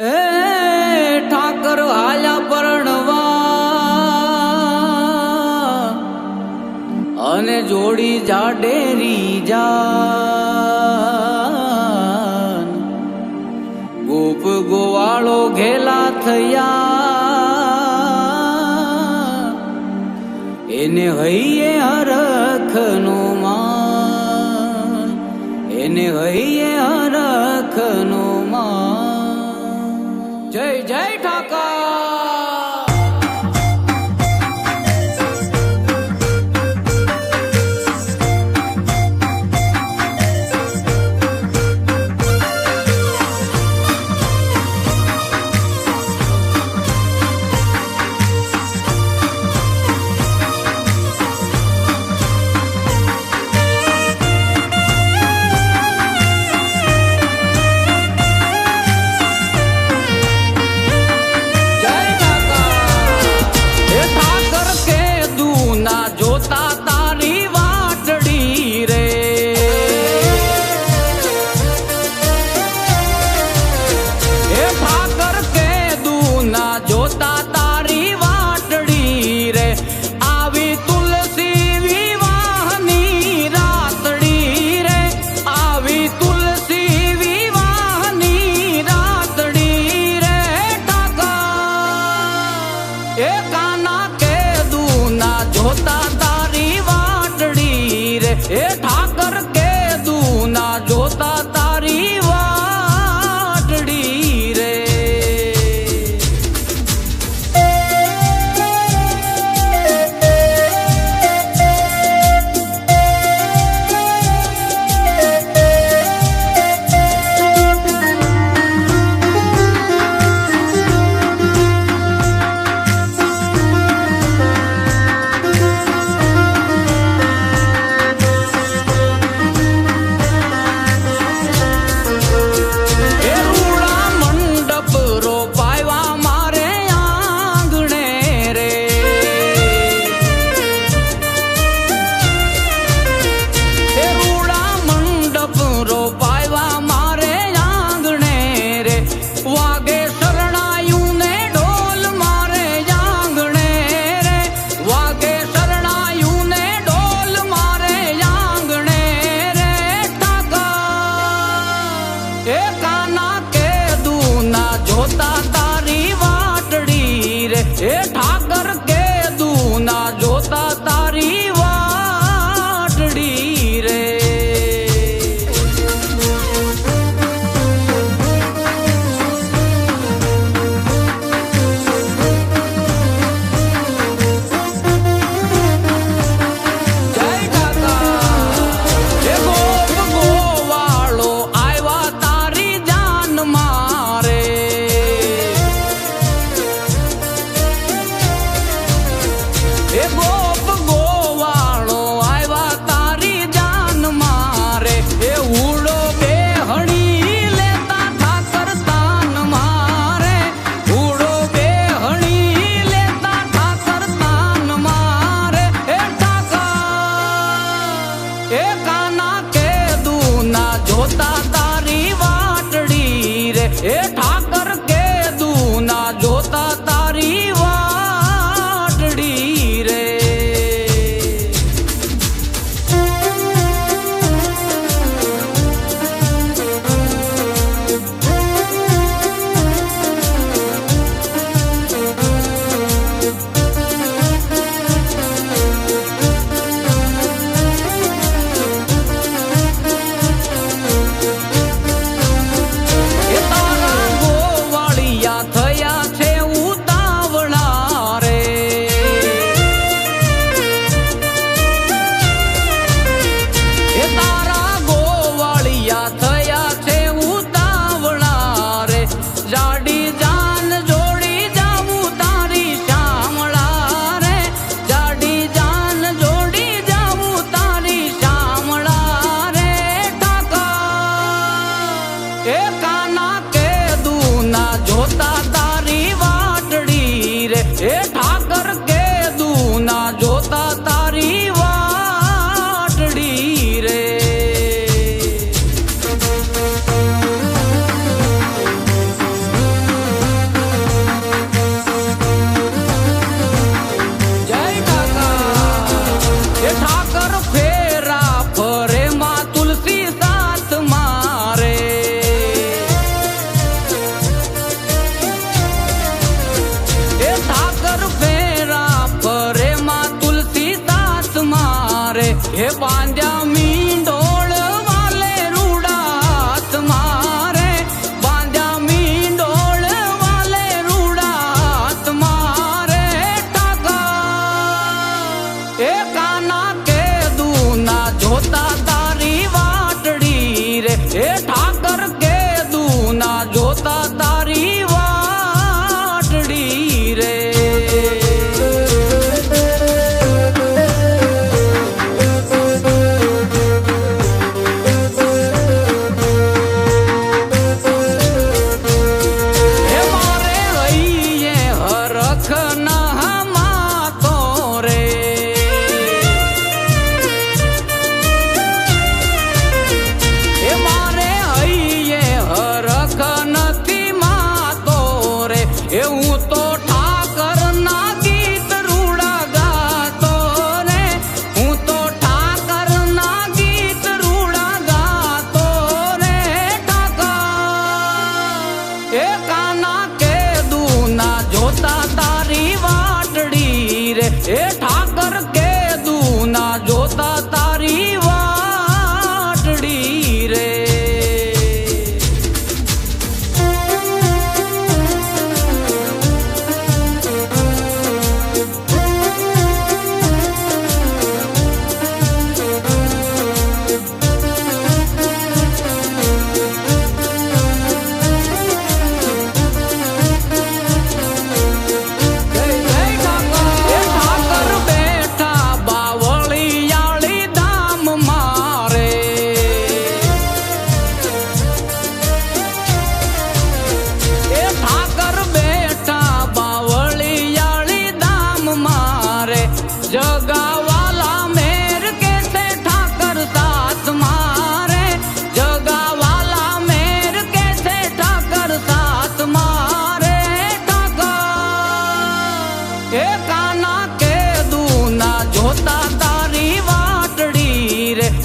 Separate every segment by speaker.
Speaker 1: એ ઠાકર હાલ્યા પરણવા અને જોડી જાડેરી જા ગોપ ગોવાળો ઘેલા થયા. એને હૈયે હરખનું માં એને હૈયે હરખનું जय जय ठाकर। એ કાના કે દૂના જોતા If me.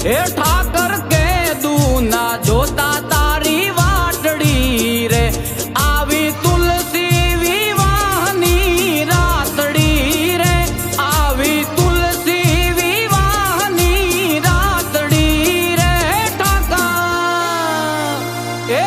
Speaker 1: એ ઠાકર કે દુના જોતા તારી વાટડી રે. આવી તુલસી વિવાહની રાતડી રે. આવી તુલસી વિવાહની રાતડી રે. ઠાકર, એ